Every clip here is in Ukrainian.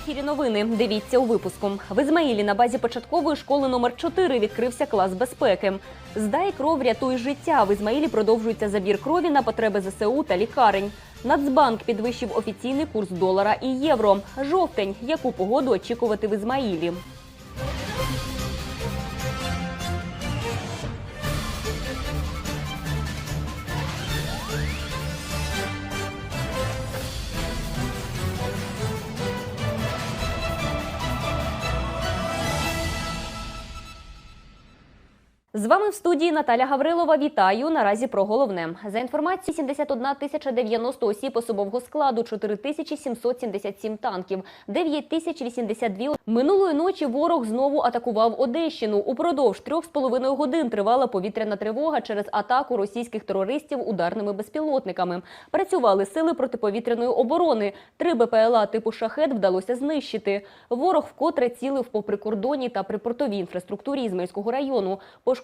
ефірі новини. Дивіться у випуску. В Ізмаїлі на базі початкової школи номер 4 відкрився клас безпеки. Здай кров, рятуй життя. В Ізмаїлі продовжується забір крові на потреби ЗСУ та лікарень. Нацбанк підвищив офіційний курс долара і євро. Жовтень. Яку погоду очікувати в Ізмаїлі? З вами в студії Наталя Гаврилова. Вітаю. Наразі про головне. За інформацією, 71 тисяча 90 осіб особового складу, 4 тисячі 777 танків, 9 тисяч 82 Минулої ночі ворог знову атакував Одещину. Упродовж трьох з половиною годин тривала повітряна тривога через атаку російських терористів ударними безпілотниками. Працювали сили протиповітряної оборони. Три БПЛА типу «Шахет» вдалося знищити. Ворог вкотре цілив по прикордонній та припортовій інфраструктурі Ізмаїльського району.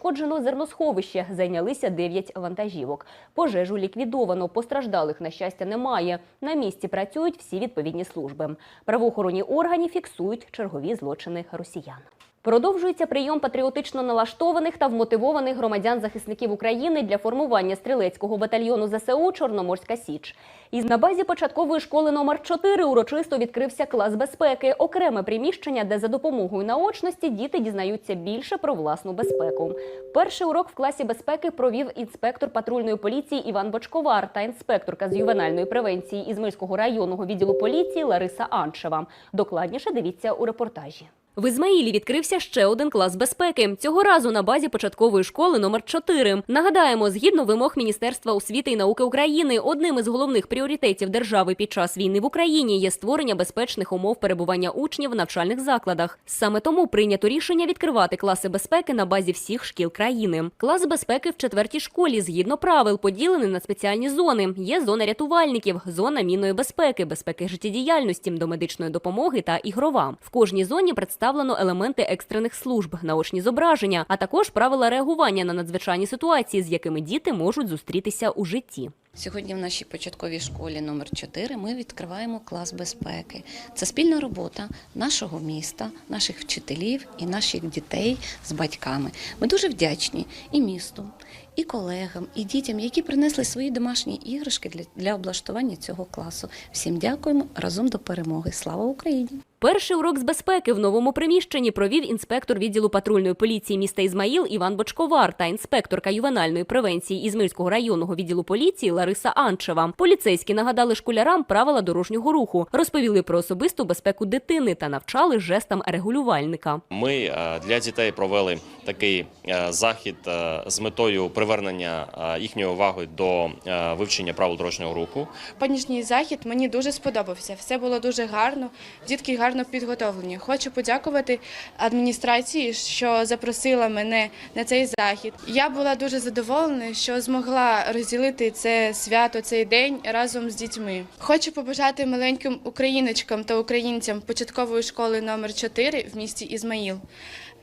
Пошкоджено зерносховище, зайнялися 9 вантажівок. Пожежу ліквідовано, постраждалих, на щастя, немає. На місці працюють всі відповідні служби. Правоохоронні органи фіксують чергові злочини росіян. Продовжується прийом патріотично налаштованих та вмотивованих громадян-захисників України для формування стрілецького батальйону ЗСУ Чорноморська Січ. І на базі початкової школи номер 4 урочисто відкрився клас безпеки, окреме приміщення, де за допомогою наочності діти дізнаються більше про власну безпеку. Перший урок в класі безпеки провів інспектор патрульної поліції Іван Бочковар та інспекторка з ювенальної превенції Ізмельського районного відділу поліції Лариса Аншева. Докладніше дивіться у репортажі. В Ізмаїлі відкрився ще один клас безпеки. Цього разу на базі початкової школи номер 4 Нагадаємо, згідно вимог Міністерства освіти і науки України, одним із головних пріоритетів держави під час війни в Україні є створення безпечних умов перебування учнів в навчальних закладах. Саме тому прийнято рішення відкривати класи безпеки на базі всіх шкіл країни. Клас безпеки в четвертій школі згідно правил поділений на спеціальні зони. Є зона рятувальників, зона мінної безпеки, безпеки життєдіяльності, до медичної допомоги та ігрова. В кожній зоні представлено елементи екстрених служб, наочні зображення, а також правила реагування на надзвичайні ситуації, з якими діти можуть зустрітися у житті. Сьогодні в нашій початковій школі номер 4 ми відкриваємо клас безпеки. Це спільна робота нашого міста, наших вчителів і наших дітей з батьками. Ми дуже вдячні і місту, і колегам, і дітям, які принесли свої домашні іграшки для, для облаштування цього класу. Всім дякуємо разом до перемоги. Слава Україні! Перший урок з безпеки в новому приміщенні провів інспектор відділу патрульної поліції міста Ізмаїл Іван Бочковар та інспекторка ювенальної превенції Ізмаїльського районного відділу поліції Лариса Анчева. Поліцейські нагадали школярам правила дорожнього руху, розповіли про особисту безпеку дитини та навчали жестам регулювальника. Ми е, для дітей провели такий е, захід е, з метою привернення їхньої уваги до вивчення правил дорожнього руху. Сьогоднішній захід мені дуже сподобався. Все було дуже гарно, дітки гарно підготовлені. Хочу подякувати адміністрації, що запросила мене на цей захід. Я була дуже задоволена, що змогла розділити це свято, цей день разом з дітьми. Хочу побажати маленьким україночкам та українцям початкової школи номер 4 в місті Ізмаїл.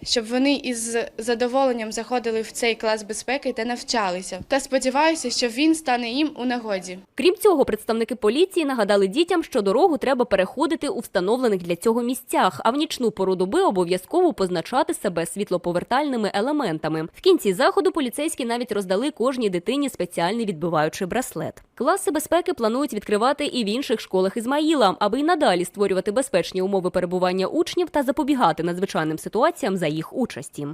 Щоб вони із задоволенням заходили в цей клас безпеки та навчалися. Та сподіваюся, що він стане їм у нагоді. Крім цього, представники поліції нагадали дітям, що дорогу треба переходити у встановлених для цього місцях, а в нічну пору доби обов'язково позначати себе світлоповертальними елементами. В кінці заходу поліцейські навіть роздали кожній дитині спеціальний відбиваючий браслет. Класи безпеки планують відкривати і в інших школах Ізмаїла, аби й надалі створювати безпечні умови перебування учнів та запобігати надзвичайним ситуаціям за їх участі.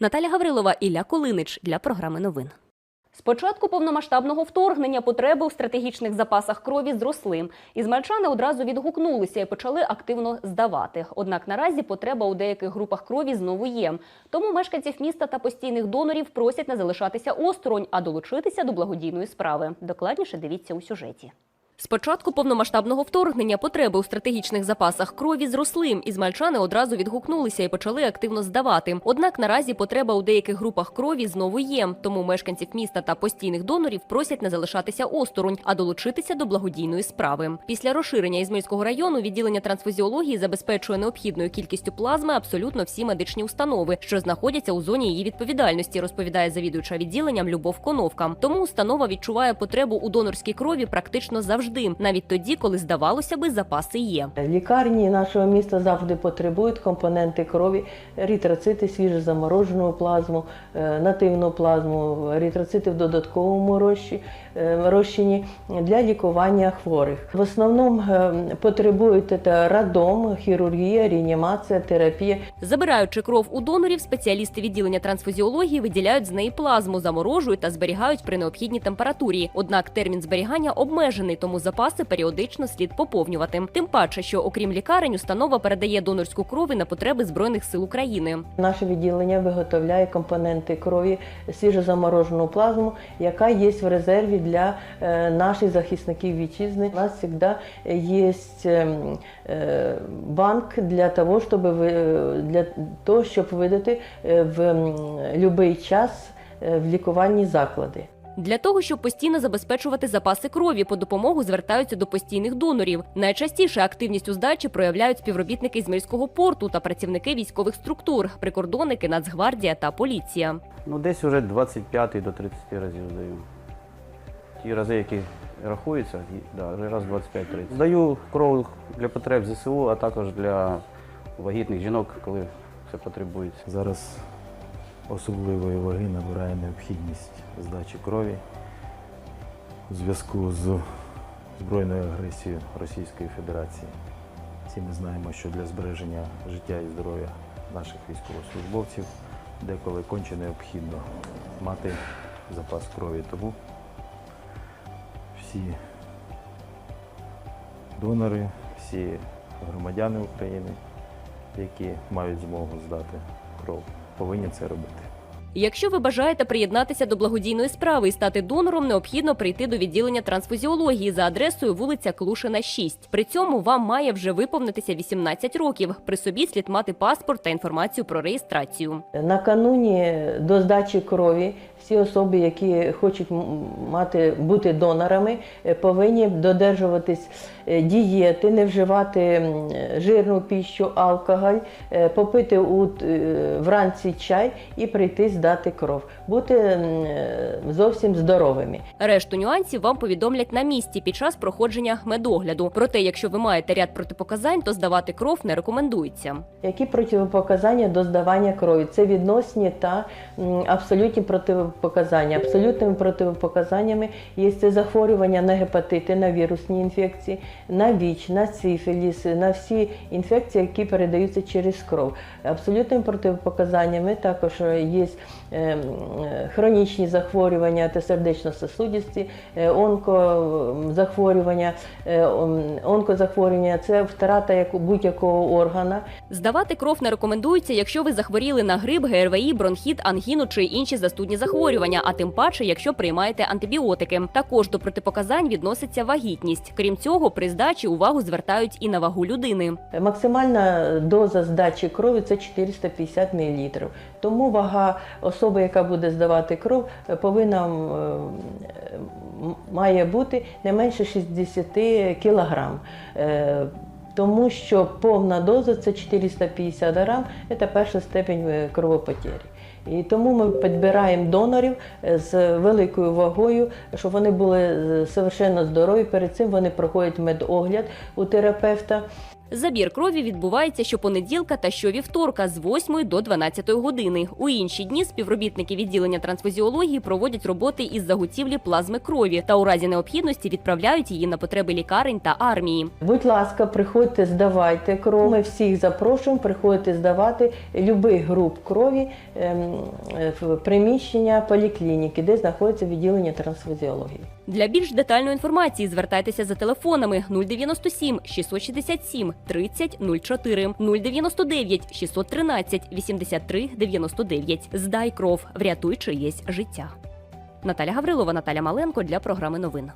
Наталя Гаврилова, Ілля Колинич для програми новин. З початку повномасштабного вторгнення потреби у стратегічних запасах крові зросли. Ізмальчани одразу відгукнулися і почали активно здавати. Однак наразі потреба у деяких групах крові знову є. Тому мешканців міста та постійних донорів просять не залишатися осторонь, а долучитися до благодійної справи. Докладніше дивіться у сюжеті. З початку повномасштабного вторгнення потреби у стратегічних запасах крові зросли. Ізмальчани одразу відгукнулися і почали активно здавати. Однак наразі потреба у деяких групах крові знову є. Тому мешканців міста та постійних донорів просять не залишатися осторонь, а долучитися до благодійної справи. Після розширення Ізмельського району відділення трансфузіології забезпечує необхідною кількістю плазми абсолютно всі медичні установи, що знаходяться у зоні її відповідальності, розповідає завідувача відділенням Любов Коновка. Тому установа відчуває потребу у донорській крові практично завжди. Завжди, навіть тоді, коли здавалося би, запаси є. Лікарні нашого міста завжди потребують компоненти крові, еритроцити, свіжозаморожену плазму, е, нативну плазму, рітроцити в додатковому розчі- розчині для лікування хворих. В основному е, потребують це радом, хірургія, реанімація, терапія. Забираючи кров у донорів, спеціалісти відділення трансфузіології виділяють з неї плазму, заморожують та зберігають при необхідній температурі. Однак термін зберігання обмежений, тому запаси періодично слід поповнювати. Тим паче, що окрім лікарень, установа передає донорську кров і на потреби збройних сил України. Наше відділення виготовляє компоненти крові, свіжозаморожену плазму, яка є в резерві для е, наших захисників вітчизни. У нас завжди є ем, е, банк для того, щоб ви- для того, щоб видати е, в будь-який час е, в лікувальні заклади. Для того, щоб постійно забезпечувати запаси крові, по допомогу звертаються до постійних донорів. Найчастіше активність у здачі проявляють співробітники Ізмельського порту та працівники військових структур, прикордонники, Нацгвардія та поліція. Ну, десь уже 25 до 30 разів здаю. Ті рази, які рахуються, да, раз 25-30. Здаю кров для потреб ЗСУ, а також для вагітних жінок, коли це потребується. Зараз особливої ваги набирає необхідність здачі крові у зв'язку з збройною агресією Російської Федерації. Всі ми знаємо, що для збереження життя і здоров'я наших військовослужбовців деколи конче необхідно мати запас крові. Тому всі донори, всі громадяни України, які мають змогу здати кров, повинні це робити. Якщо ви бажаєте приєднатися до благодійної справи і стати донором, необхідно прийти до відділення трансфузіології за адресою вулиця Клушина, 6. При цьому вам має вже виповнитися 18 років. При собі слід мати паспорт та інформацію про реєстрацію. Накануні до здачі крові всі особи, які хочуть мати бути донорами, е, повинні додержуватись е, дієти, не вживати жирну піщу, алкоголь, е, попити у, вранці чай і прийти здати кров, бути зовсім здоровими. Решту нюансів вам повідомлять на місці під час проходження медогляду. Проте, якщо ви маєте ряд протипоказань, то здавати кров не рекомендується. Які протипоказання до здавання крові? Це відносні та абсолютні протипоказання. Абсолютними протипоказаннями є це захворювання на гепатити, на вірусні інфекції, на ВІЧ, на сифіліс, на всі інфекції, які передаються через кров. Абсолютними протипоказаннями також є е, е, хронічні захворювання та сердечно-сосудисті, е, онкозахворювання, е, онкозахворювання це втрата будь-якого органа. Здавати кров не рекомендується, якщо ви захворіли на грип, ГРВІ, бронхіт, ангіну чи інші застудні захворювання, а тим паче, якщо приймаєте антибіотики. Також до протипоказань відноситься вагітність. Крім цього, при здачі увагу звертають і на вагу людини. Максимальна доза здачі крові це 450 мл. Тому вага особи, яка буде здавати кров, е, повинна е, має бути не менше 60 кг. Тому що повна доза це 450 грам, це перша степень е, кровопотері. І тому ми підбираємо донорів е, з великою вагою, щоб вони були е, совершенно здорові. Перед цим вони проходять медогляд у терапевта. Забір крові відбувається щопонеділка та щовівторка з 8 до 12 години. У інші дні співробітники відділення трансфузіології проводять роботи із заготівлі плазми крові та у разі необхідності відправляють її на потреби лікарень та армії. Будь ласка, приходьте, здавайте кров. Ми всіх запрошуємо, приходьте здавати будь-який груп крові ем, е, в приміщення поліклініки, де знаходиться відділення трансфузіології. Для більш детальної інформації звертайтеся за телефонами 097 667 30 04, 099 613 83 99. Здай кров, врятуй чиєсь життя. Наталя Гаврилова, Наталя Маленко для програми новин.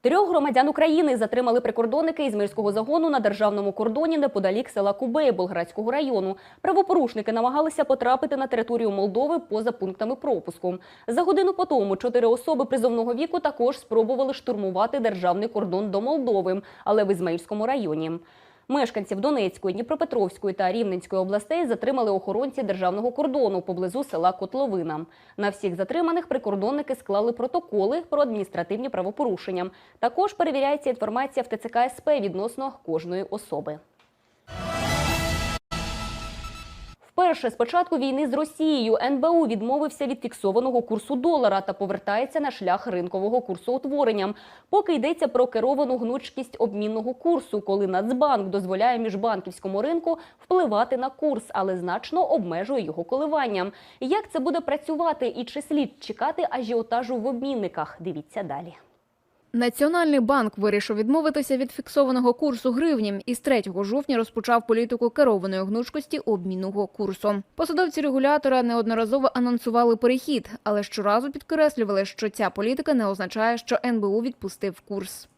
Трьох громадян України затримали прикордонники із мирського загону на державному кордоні неподалік села Кубеї Болградського району. Правопорушники намагалися потрапити на територію Молдови поза пунктами пропуску. За годину по тому чотири особи призовного віку також спробували штурмувати державний кордон до Молдови, але в Ізмаїльському районі. Мешканців Донецької, Дніпропетровської та Рівненської областей затримали охоронці державного кордону поблизу села Котловина. На всіх затриманих прикордонники склали протоколи про адміністративні правопорушення. Також перевіряється інформація в ТЦК СП відносно кожної особи. Вперше з початку війни з Росією НБУ відмовився від фіксованого курсу долара та повертається на шлях ринкового курсоутворення. Поки йдеться про керовану гнучкість обмінного курсу, коли Нацбанк дозволяє міжбанківському ринку впливати на курс, але значно обмежує його коливання. Як це буде працювати і чи слід чекати ажіотажу в обмінниках? Дивіться далі. Національний банк вирішив відмовитися від фіксованого курсу гривні і з 3 жовтня розпочав політику керованої гнучкості обмінного курсу. Посадовці регулятора неодноразово анонсували перехід, але щоразу підкреслювали, що ця політика не означає, що НБУ відпустив курс.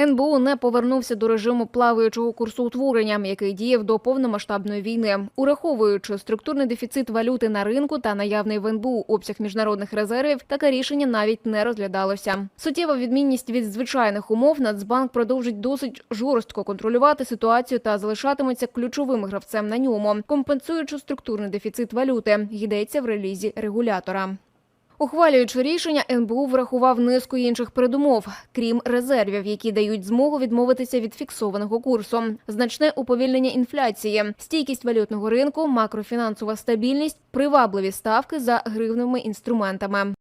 НБУ не повернувся до режиму плаваючого курсу утворення, який діяв до повномасштабної війни, ураховуючи структурний дефіцит валюти на ринку та наявний в НБУ обсяг міжнародних резервів. Таке рішення навіть не розглядалося. Суттєва відмінність від звичайних умов Нацбанк продовжить досить жорстко контролювати ситуацію та залишатиметься ключовим гравцем на ньому, компенсуючи структурний дефіцит валюти. Йдеться в релізі регулятора. Ухвалюючи рішення, НБУ врахував низку інших передумов, крім резервів, які дають змогу відмовитися від фіксованого курсу, значне уповільнення інфляції, стійкість валютного ринку, макрофінансова стабільність, привабливі ставки за гривневими інструментами.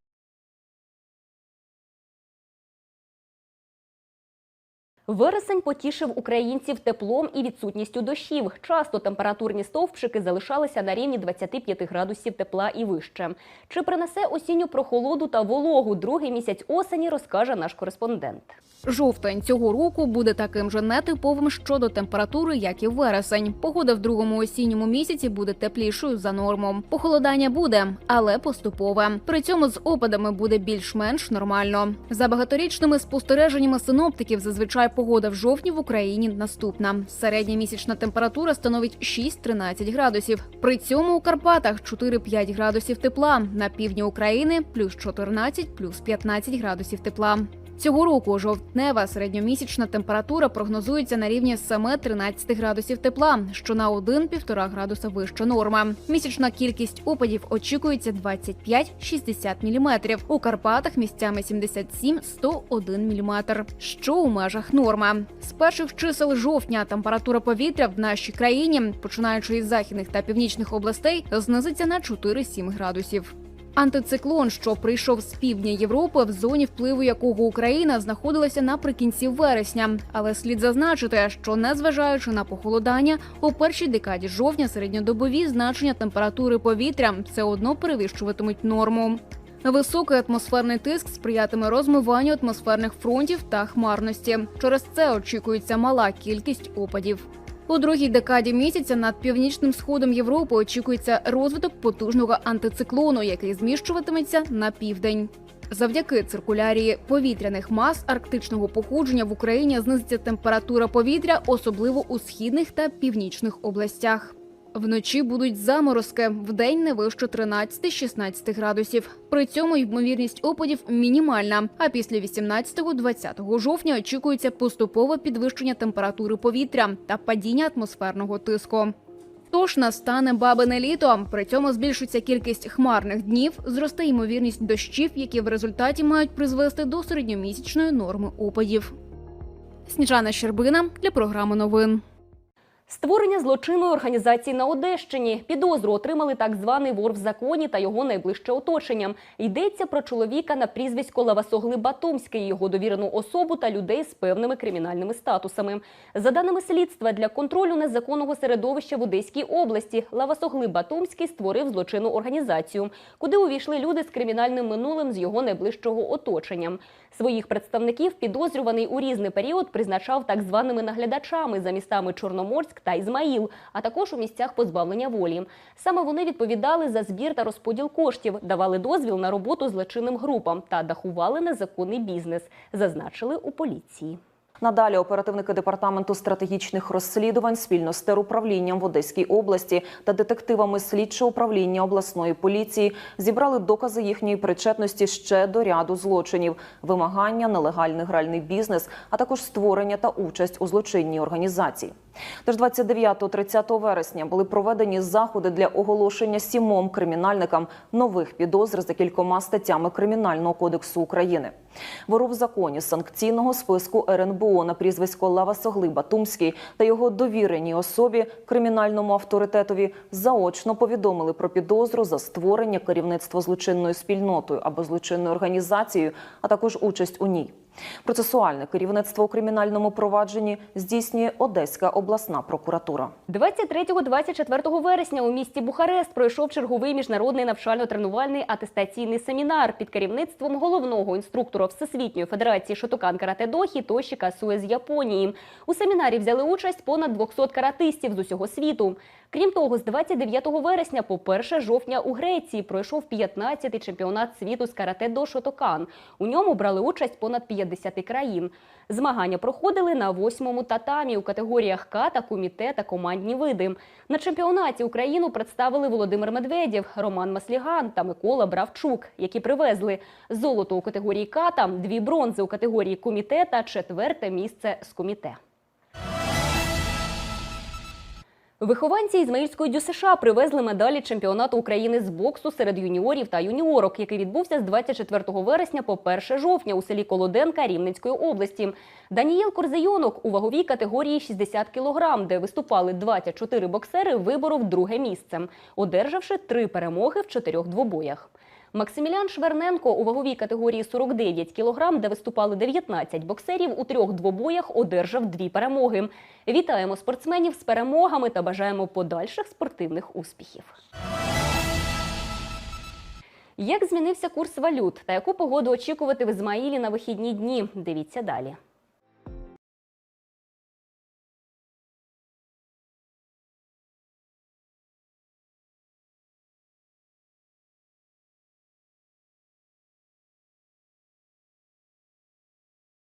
Вересень потішив українців теплом і відсутністю дощів. Часто температурні стовпчики залишалися на рівні 25 градусів тепла і вище. Чи принесе осінню прохолоду та вологу другий місяць осені, розкаже наш кореспондент. Жовтень цього року буде таким же нетиповим щодо температури, як і вересень. Погода в другому осінньому місяці буде теплішою за норму. Похолодання буде, але поступове. При цьому з опадами буде більш-менш нормально. За багаторічними спостереженнями синоптиків, зазвичай погода в жовтні в Україні наступна. Середня місячна температура становить 6-13 градусів. При цьому у Карпатах 4-5 градусів тепла. На півдні України плюс 14, плюс 15 градусів тепла. Цього року жовтнева середньомісячна температура прогнозується на рівні 7-13 градусів тепла, що на 1-1,5 градуса вища норма. Місячна кількість опадів очікується 25-60 мм. У Карпатах місцями 77-101 мм, що у межах норма. З перших чисел жовтня температура повітря в нашій країні, починаючи із західних та північних областей, знизиться на 4-7 градусів. Антициклон, що прийшов з півдня Європи, в зоні впливу якого Україна знаходилася наприкінці вересня. Але слід зазначити, що незважаючи на похолодання, у першій декаді жовтня середньодобові значення температури повітря все одно перевищуватимуть норму. Високий атмосферний тиск сприятиме розмиванню атмосферних фронтів та хмарності. Через це очікується мала кількість опадів. У другій декаді місяця над північним сходом Європи очікується розвиток потужного антициклону, який зміщуватиметься на південь. Завдяки циркулярії повітряних мас арктичного походження в Україні знизиться температура повітря, особливо у східних та північних областях. Вночі будуть заморозки, вдень не вище 13-16 градусів. При цьому ймовірність опадів мінімальна. А після 18-20 жовтня очікується поступове підвищення температури повітря та падіння атмосферного тиску. Тож настане бабине літо. При цьому збільшиться кількість хмарних днів, зросте ймовірність дощів, які в результаті мають призвести до середньомісячної норми опадів. Сніжана Щербина для програми новин. Створення злочинної організації на Одещині. Підозру отримали так званий вор в законі та його найближче оточення. Йдеться про чоловіка на прізвисько Лавасогли Батомський, його довірену особу та людей з певними кримінальними статусами. За даними слідства, для контролю незаконного середовища в Одеській області Лавасогли Батомський створив злочинну організацію, куди увійшли люди з кримінальним минулим з його найближчого оточення. Своїх представників підозрюваний у різний період призначав так званими наглядачами за містами Чорноморськ та Ізмаїл, а також у місцях позбавлення волі. Саме вони відповідали за збір та розподіл коштів, давали дозвіл на роботу злочинним групам та дахували незаконний бізнес, зазначили у поліції. Надалі оперативники департаменту стратегічних розслідувань спільно з теруправлінням в Одеській області та детективами слідчого управління обласної поліції зібрали докази їхньої причетності ще до ряду злочинів: вимагання, нелегальний гральний бізнес, а також створення та участь у злочинній організації. Тож 29-30 вересня були проведені заходи для оголошення сімом кримінальникам нових підозр за кількома статтями Кримінального кодексу України. Вору в законі санкційного списку РНБО на прізвисько Лава Согли Батумський та його довіреній особі кримінальному авторитетові заочно повідомили про підозру за створення керівництва злочинною спільнотою або злочинною організацією, а також участь у ній. Процесуальне керівництво у кримінальному провадженні здійснює Одеська обласна прокуратура. 23-24 вересня у місті Бухарест пройшов черговий міжнародний навчально-тренувальний атестаційний семінар під керівництвом головного інструктора Всесвітньої федерації Шотокан Карате До Хітоші Касуе з Японії. У семінарі взяли участь понад 200 каратистів з усього світу. Крім того, з 29 вересня по 1 жовтня у Греції пройшов 15-й чемпіонат світу з карате до Шотокан. У ньому брали участь понад 50 країн. Змагання проходили на восьмому татамі у категоріях ката, куміте та командні види. На чемпіонаті Україну представили Володимир Медведєв, Роман Масліган та Микола Бравчук, які привезли золото у категорії ката, дві бронзи у категорії куміте та четверте місце з куміте. Вихованці Ізмаїльської ДЮСШ привезли медалі чемпіонату України з боксу серед юніорів та юніорок, який відбувся з 24 вересня по 1 жовтня у селі Колоденка Рівненської області. Даніїл Корзейонок у ваговій категорії 60 кг, де виступали 24 боксери, виборов друге місце, одержавши три перемоги в чотирьох двобоях. Максимілян Шверненко у ваговій категорії 49 кг, де виступали 19 боксерів, у трьох двобоях одержав дві перемоги. Вітаємо спортсменів з перемогами та бажаємо подальших спортивних успіхів. Як змінився курс валют та яку погоду очікувати в Ізмаїлі на вихідні дні? Дивіться далі.